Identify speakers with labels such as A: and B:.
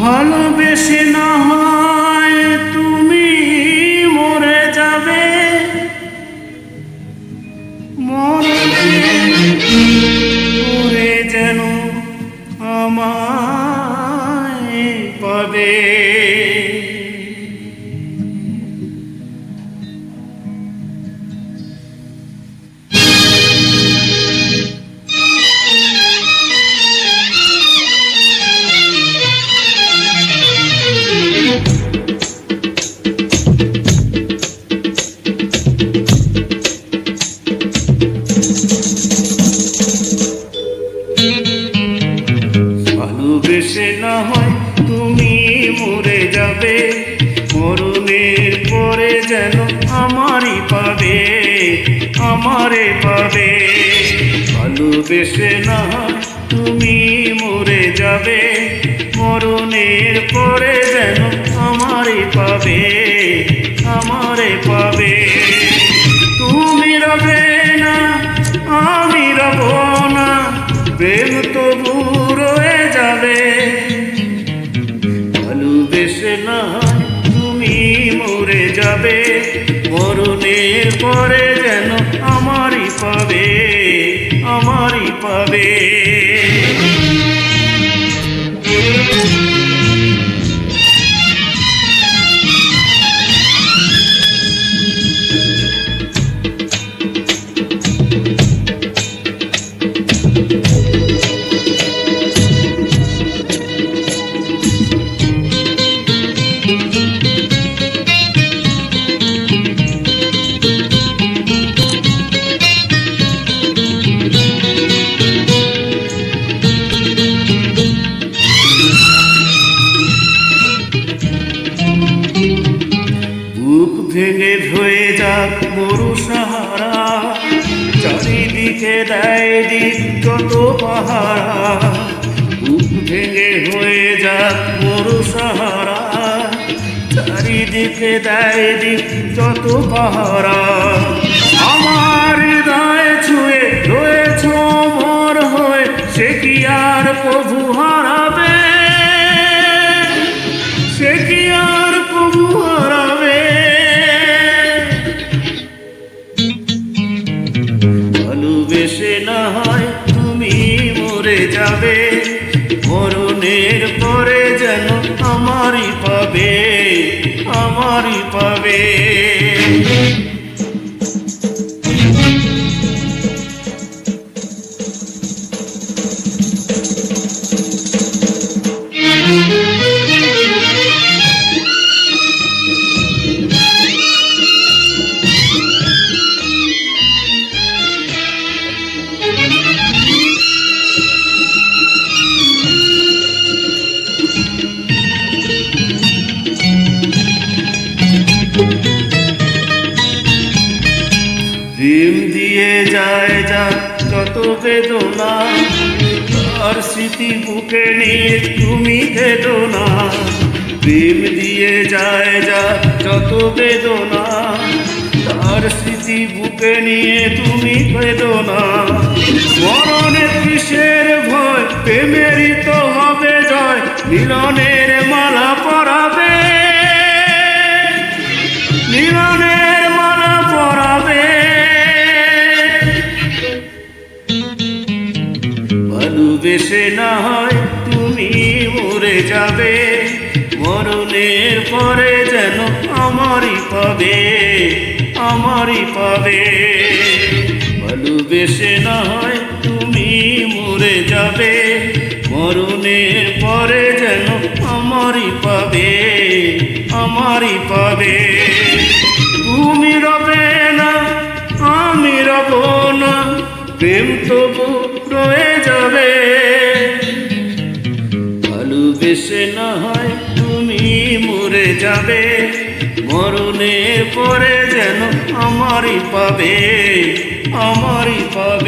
A: ভালোবেসে পাবে তুমি মরে যাবে। মরণের পরে যেন আমারই পাবে, আমারে পাবে। ভালোবেসে না তুমি মরে যাবে। মরণের পরে যেন আমারই পাবে, আমারে পাবে। ভালোবেসে না তুমি মরে যাবে। মরণের পরে যেন আমারই পাবে আমারই পাবে। মরু সাহারা, চারিদিকে দেয় দিক যত পাহারা। বুক ভেঙে হয়ে যাক মরু সাহারা, চারিদিকে দেয় দিক যত পাহারা। আমার হৃদয় ছুঁয়ে রয়েছ মর হয়ে, সে কি আর প্রভু হারাবে ভালোবেসে না হয় তুমি মরে যাবে। মরণের পরে যেন আমারই পাবে আমারই পাবে। প্রেম দিয়ে যায় যা যত বেদনা তার স্মৃতি বুকে নিয়ে তুমি কেঁদো না প্রেম দিয়ে যায় যা যত বেদনা তার স্মৃতি বুকে নিয়ে তুমি কেঁদো না মরণের কিসের ভয়, প্রেমেরই তো হবে জয়, মিলনের মালা যাবে মরণের পরে যেন আমারই পাবে আমারই পাবে। ভালোবেসে না হয় তুমি মরে যাবে মরণের পরে যেন আমারই পাবে আমারই পাবে। ভালোবেসে না হয় তুমি মরে যাবে। মরণে পরে যেন আমারই পাবে আমারই পাবে।